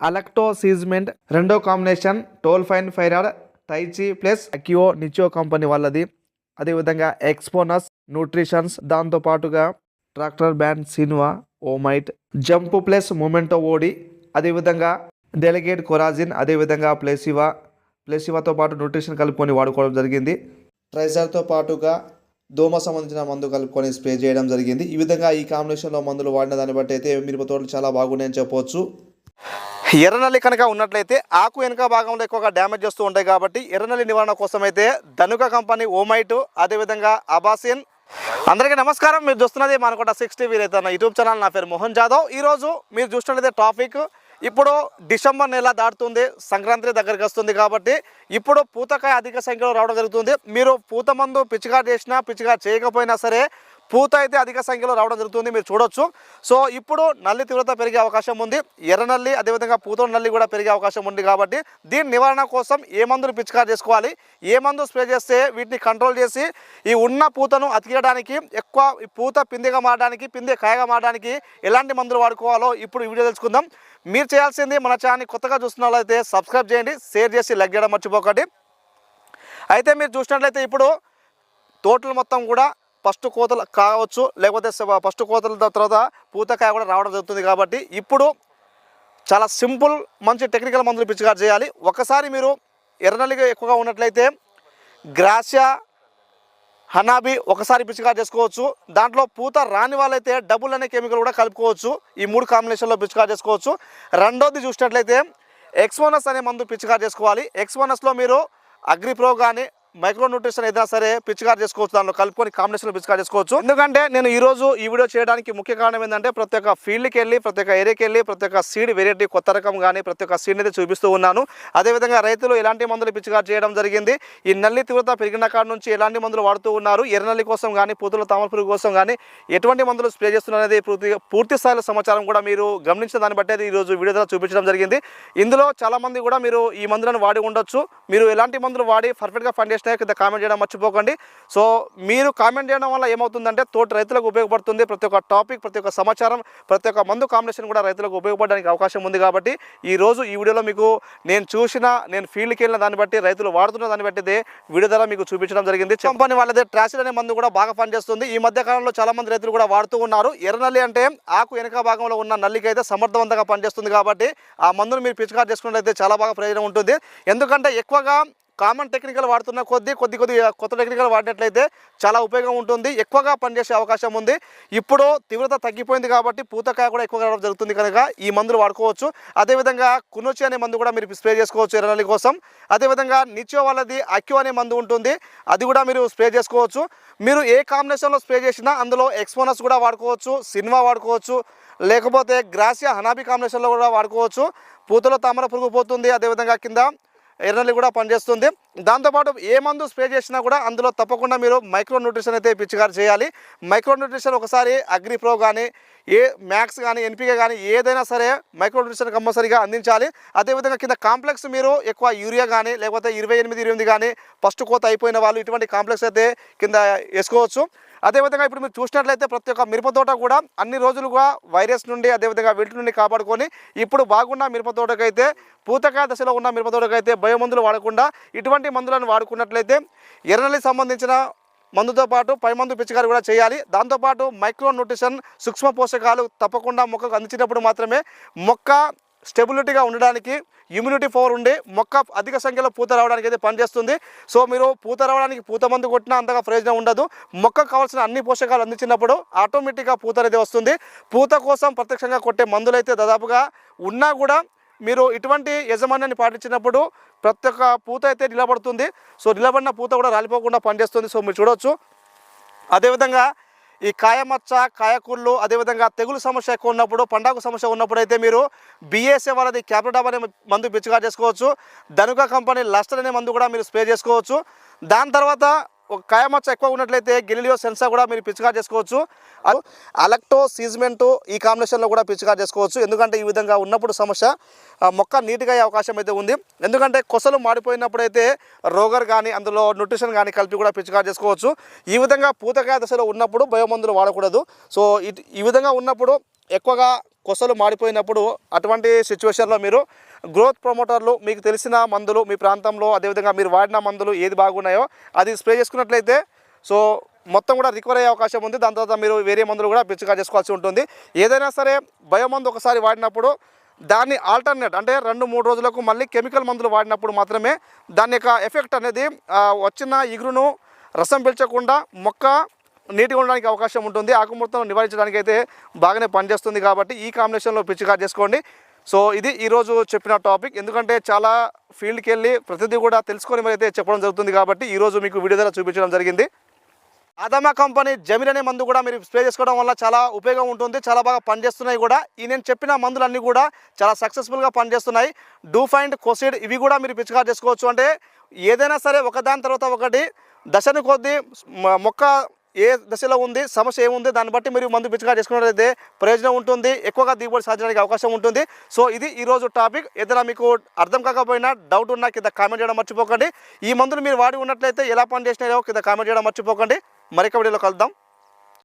అలక్టోసీజ్మెంట్ రెండో కాంబినేషన్ టోల్ ఫైన్ ఫైరాడ్ టైచి ప్లస్ అక్యో నిచో కంపెనీ వాళ్ళది. అదేవిధంగా ఎక్స్పోనస్ న్యూట్రిషన్స్ దాంతో పాటుగా ట్రాక్టర్ బ్యాండ్ సిన్వా ఓమైట్ జంప్ ప్లస్ మూమెంటో ఓడి అదేవిధంగా డెలిగేట్ కొరాజిన్ అదేవిధంగా ప్లేసివా. ప్లేసివాతో పాటు న్యూట్రిషన్ కలుపుకొని వాడుకోవడం జరిగింది. ట్రైజర్తో పాటుగా దోమ సంబంధించిన మందు కలుపుకొని స్ప్రే చేయడం జరిగింది. ఈ విధంగా ఈ కాంబినేషన్లో మందులు వాడిన దాన్ని బట్టి అయితే మిరప తోటలు చాలా బాగున్నాయని చెప్పవచ్చు ఎర్రనల్లి కనుక ఉన్నట్లయితే ఆకు వెనుక భాగంలో ఎక్కువగా డ్యామేజ్ చేస్తూ ఉంటాయి కాబట్టి ఎర్రనల్లి నివారణ కోసం అయితే ధనుక కంపెనీ ఓమైటు అదేవిధంగా అబాసిన్. అందరికీ నమస్కారం. మీరు చూస్తున్నది మనకోట సిక్స్ టీవీ రైతన్న యూట్యూబ్ ఛానల్. నా పేరు మోహన్ జాదవ్. ఈరోజు మీరు చూస్తున్నది టాపిక్ ఇప్పుడు డిసెంబర్ నెల దాటుతుంది సంక్రాంతి దగ్గరికి వస్తుంది కాబట్టి ఇప్పుడు పూతకాయ అధిక సంఖ్యలో రావడం జరుగుతుంది. మీరు పూత మందు పిచ్చిగా చేసినా పిచ్చిగా చేయకపోయినా సరే పూత అయితే అధిక సంఖ్యలో రావడం జరుగుతుంది మీరు చూడొచ్చు. సో ఇప్పుడు నల్లి తీవ్రత పెరిగే అవకాశం ఉంది. ఎర్ర నల్లి అదేవిధంగా పూత నల్లి కూడా పెరిగే అవకాశం ఉంది కాబట్టి దీని నివారణ కోసం ఏ మందులు పిచికారి చేసుకోవాలి? ఏ మందు స్ప్రే చేస్తే వీటిని కంట్రోల్ చేసి ఈ ఉన్న పూతను అతికేయడానికి ఎక్కువ పూత పిందిగా మారడానికి పిందె కాయగా మారడానికి ఎలాంటి మందులు వాడుకోవాలో ఇప్పుడు ఈ వీడియో తెలుసుకుందాం. మీరు చేయాల్సింది మన ఛానల్ కొత్తగా చూస్తున్న వాళ్ళైతే సబ్స్క్రైబ్ చేయండి షేర్ చేసి లైక్ చేయడం మర్చిపోకండి. అయితే మీరు చూసినట్లయితే ఇప్పుడు తోటలు మొత్తం కూడా ఫస్ట్ కోతలు కావచ్చు లేకపోతే ఫస్ట్ కోతల తర్వాత పూతకాయ కూడా రావడం జరుగుతుంది కాబట్టి ఇప్పుడు చాలా సింపుల్ మంచి టెక్నికల్ మందులు పిచ్చిగా చేయాలి. ఒకసారి మీరు ఎర్రనల్లిగా ఎక్కువగా ఉన్నట్లయితే గ్రాసియా హనాబి ఒకసారి పిచ్చిగా చేసుకోవచ్చు. దాంట్లో పూత రాని వాళ్ళైతే డబుల్ అనే కెమికల్ కూడా కలుపుకోవచ్చు. ఈ మూడు కాంబినేషన్లో పిచ్చిగా చేసుకోవచ్చు. రెండోది చూసినట్లయితే ఎక్స్వోనస్ అనే మందు పిచ్చిగా చేసుకోవాలి. ఎక్స్వోనస్లో మీరు అగ్రిప్రో కానీ మైక్రో న్యూట్రిషన్ ఏదైనా సరే పిచ్చికారు చేసుకోవచ్చు దానిలో కలుపుకొని కాంబినేషన్లో పిచ్చికారు చేసుకోవచ్చు. ఎందుకంటే నేను ఈ రోజు ఈ వీడియో చేయడానికి ముఖ్య కారణం ఏంటంటే ప్రతి ఒక్క ఫీల్డ్కి వెళ్ళి ప్రతి ఒక్క ఏరియాకి వెళ్ళి ప్రతి ఒక్క సీడ్ వెరైటీ కొత్త రకం కానీ ప్రతి ఒక్క సీడ్ అయితే చూపిస్తూ ఉన్నాను. అదేవిధంగా రైతులు ఎలాంటి మందులు పిచ్చికారు చేయడం జరిగింది ఈ నల్లి తీవ్రత పెరిగిన కాడ నుంచి ఎలాంటి మందులు వాడుతూ ఉన్నారు ఎర్రనల్లి కోసం కానీ పూతుల తామర పురుగు కోసం కానీ ఎటువంటి మందులు స్ప్రే చేస్తున్నారు అనేది పూర్తి పూర్తి స్థాయిలో సమాచారం కూడా మీరు గమనించిన దాన్ని బట్టి అయితే ఈ రోజు వీడియో ద్వారా చూపించడం జరిగింది. ఇందులో చాలామంది కూడా మీరు ఈ మందులను వాడి ఉండొచ్చు. మీరు ఎలాంటి మందులు వాడి పర్ఫెక్ట్గా పనిచేసినాయో కింద కామెంట్ చేయడం మర్చిపోకండి. సో మీరు కామెంట్ చేయడం వల్ల ఏమవుతుందంటే తోటి రైతులకు ఉపయోగపడుతుంది. ప్రతి ఒక్క టాపిక్ ప్రతి ఒక్క సమాచారం ప్రతి ఒక్క మందు కాంబినేషన్ కూడా రైతులకు ఉపయోగపడడానికి అవకాశం ఉంది కాబట్టి ఈ రోజు ఈ వీడియోలో మీకు నేను చూసిన నేను ఫీల్డ్కి వెళ్ళిన దాన్ని బట్టి రైతులు వాడుతున్న దాన్ని బట్టి వీడియో ద్వారా మీకు చూపించడం జరిగింది. కంపెనీ వాళ్ళదే ట్రాసిడ్ అనే మందు కూడా బాగా పనిచేస్తుంది. ఈ మధ్య కాలంలో చాలా మంది రైతులు కూడా వాడుతూ ఉన్నారు. ఎర్రనల్లి అంటే ఆకు వెనక భాగంలో ఉన్న నల్లికి అయితే సమర్థవంతంగా పనిచేస్తుంది కాబట్టి ఆ మందును మీరు పిచికారు చేసుకున్నట్లయితే చాలా బాగా ప్రయోజనం ఉంటుంది. ఎందుకంటే ఎక్కువగా కామన్ టెక్నికల్ వాడుతున్న కొద్దీ కొద్ది కొద్ది కొత్త టెక్నికల్ వాడినట్లయితే చాలా ఉపయోగం ఉంటుంది. ఎక్కువగా పనిచేసే అవకాశం ఉంది. ఇప్పుడు తీవ్రత తగ్గిపోయింది కాబట్టి పూతకాయ కూడా ఎక్కువగా రావడం జరుగుతుంది కనుక ఈ మందులు వాడుకోవచ్చు. అదేవిధంగా కునోచి అనే మందు కూడా మీరు స్ప్రే చేసుకోవచ్చు ఎర్రనల్లి కోసం. అదేవిధంగా నిత్యో వాళ్ళది అక్యూ అనే మందు ఉంటుంది. అది కూడా మీరు స్ప్రే చేసుకోవచ్చు. మీరు ఏ కాంబినేషన్లో స్ప్రే చేసినా అందులో ఎక్స్పోనస్ కూడా వాడుకోవచ్చు సినిమా వాడుకోవచ్చు లేకపోతే గ్రాసియా హనాబీ కాంబినేషన్లో కూడా వాడుకోవచ్చు. పూతలో తామర పురుగు పోతుంది. అదేవిధంగా కింద ఎర్రనల్లి కూడా పనిచేస్తుంది. దాంతోపాటు ఏ మందు స్ప్రే చేసినా కూడా అందులో తప్పకుండా మీరు మైక్రో న్యూట్రిషన్ అయితే పిచ్చిగారు చేయాలి. మైక్రో న్యూట్రిషన్ ఒకసారి అగ్రిప్రో కానీ ఏ మ్యాక్స్ కానీ ఎన్పికే కానీ ఏదైనా సరే మైక్రో న్యూట్రిషన్ కంపల్సరీగా అందించాలి. అదేవిధంగా కింద కాంప్లెక్స్ మీరు ఎక్కువ యూరియా కానీ లేకపోతే ఇరవై ఎనిమిది ఇరవై ఎనిమిది కానీ ఫస్ట్ కోత అయిపోయిన వాళ్ళు ఇటువంటి కాంప్లెక్స్ అయితే కింద వేసుకోవచ్చు. అదేవిధంగా ఇప్పుడు మీరు చూసినట్లయితే ప్రతి ఒక్క మిరప తోట కూడా అన్ని రోజులుగా వైరస్ నుండి అదేవిధంగా వెల్టు నుండి కాపాడుకొని ఇప్పుడు బాగున్న మిరప తోటకైతే పూతకాయ దశలో ఉన్న మిరప తోటకైతే బయోమందులు వాడకుండా ఇటువంటి మందులను వాడుకున్నట్లయితే ఎర్రనల్లి సంబంధించిన మందుతో పాటు పై మందు పిచికారి కూడా చేయాలి. దాంతోపాటు మైక్రో న్యూట్రిషన్ సూక్ష్మ పోషకాలు తప్పకుండా మొక్కకు అందించినప్పుడు మాత్రమే మొక్క స్టెబిలిటీగా ఉండడానికి ఇమ్యూనిటీ పవర్ ఉండి మొక్క అధిక సంఖ్యలో పూత రావడానికి అయితే పనిచేస్తుంది. సో మీరు పూత రావడానికి పూత మందు కొట్టినా అంతగా ప్రయోజనం ఉండదు. మొక్కకు కావాల్సిన అన్ని పోషకాలు అందించినప్పుడు ఆటోమేటిక్గా పూత అనేది వస్తుంది. పూత కోసం ప్రత్యక్షంగా కొట్టే మందులైతే దాదాపుగా ఉన్నా కూడా మీరు ఇటువంటి యజమాన్యాన్ని పాటించినప్పుడు ప్రతి ఒక్క పూత అయితే నిలబడుతుంది. సో నిలబడిన పూత కూడా రాలిపోకుండా పనిచేస్తుంది. సో మీరు చూడవచ్చు అదేవిధంగా ఈ కాయమచ్చ కాయకుళ్ళు అదేవిధంగా తెగులు సమస్య ఎక్కువ ఉన్నప్పుడు పండాకు సమస్య ఉన్నప్పుడు అయితే మీరు బిఎస్ఏ వాళ్ళది క్యాప్టడాబ్ అనే మందు పిచ్చిగా చేసుకోవచ్చు. ధనుక కంపెనీ లస్టర్ అనే మందు కూడా మీరు స్ప్రే చేసుకోవచ్చు. దాని తర్వాత ఒక కాయమచ్చ ఎక్కువ ఉన్నట్లయితే గెలిలియో సెన్సా కూడా మీరు పిచికారు చేసుకోవచ్చు. అ- అలక్టో సీజ్మెంటు ఈ కాంబినేషన్లో కూడా పిచికారు చేసుకోవచ్చు. ఎందుకంటే ఈ విధంగా ఉన్నప్పుడు సమస్య మొక్క నీట్గా అయ్యే అవకాశం అయితే ఉంది. ఎందుకంటే కొసలు మాడిపోయినప్పుడు అయితే రోగర్ కానీ అందులో న్యూట్రిషన్ కానీ కలిపి కూడా పిచికారు చేసుకోవచ్చు. ఈ విధంగా పూతకాయ దశలో ఉన్నప్పుడు బయోమందులు వాడకూడదు. సో ఇట్- ఈ విధంగా ఉన్నప్పుడు ఎక్కువగా కొసలు మాడిపోయినప్పుడు అటువంటి సిచ్యువేషన్లో మీరు గ్రోత్ ప్రమోటర్లు మీకు తెలిసిన మందులు మీ ప్రాంతంలో అదేవిధంగా మీరు వాడిన మందులు ఏది బాగున్నాయో అది స్ప్రే చేసుకున్నట్లయితే సో మొత్తం కూడా రికవర్ అయ్యే అవకాశం ఉంది. దాని తర్వాత మీరు వేరే మందులు కూడా పిచ్చిగా చేసుకోవాల్సి ఉంటుంది. ఏదైనా సరే బయోమందు ఒకసారి వాడినప్పుడు దాన్ని ఆల్టర్నేట్ అంటే రెండు మూడు రోజులకు మళ్ళీ కెమికల్ మందులు వాడినప్పుడు మాత్రమే దాని యొక్క ఎఫెక్ట్ అనేది వచ్చిన ఇగురును రసం పీల్చకుండా మొక్క నీటిగా ఉండడానికి అవకాశం ఉంటుంది. ఆకుముడతను నివారించడానికి అయితే బాగానే పనిచేస్తుంది కాబట్టి ఈ కాంబినేషన్లో పిచ్చికారు చేసుకోండి. సో ఇది ఈరోజు చెప్పిన టాపిక్. ఎందుకంటే చాలా ఫీల్డ్కి వెళ్ళి ప్రతిదీ కూడా తెలుసుకొని మరి అయితే చెప్పడం జరుగుతుంది కాబట్టి ఈరోజు మీకు వీడియో ద్వారా చూపించడం జరిగింది. ఆదమా కంపెనీ జమిన్ అనే మందు కూడా మీరు స్ప్రే చేసుకోవడం వల్ల చాలా ఉపయోగం ఉంటుంది. చాలా బాగా పనిచేస్తున్నాయి కూడా. ఈ నేను చెప్పిన మందులన్నీ కూడా చాలా సక్సెస్ఫుల్గా పనిచేస్తున్నాయి. డూ ఫైండ్ కొసిడ్ ఇవి కూడా మీరు పిచికారు చేసుకోవచ్చు. అంటే ఏదైనా సరే ఒకదాని తర్వాత ఒకటి దశను కొద్దీ మ- మొక్క ఏ దశలో ఉంది సమస్య ఏముంది దాన్ని బట్టి మీరు మందు పిచ్చిగా చేసుకున్నట్లయితే ప్రయోజనం ఉంటుంది ఎక్కువగా దిగుబడి సాధించడానికి అవకాశం ఉంటుంది. సో ఇది ఈరోజు టాపిక్. ఏదైనా మీకు అర్థం కాకపోయినా డౌట్ ఉన్నా కింద కామెంట్ చేయడం మర్చిపోకండి. ఈ మందులు మీరు వాడి ఉన్నట్లయితే ఎలా పనిచేసినాయో కింద కామెంట్ చేయడం మర్చిపోకండి. మరొక వీడియోలో కలుద్దాం.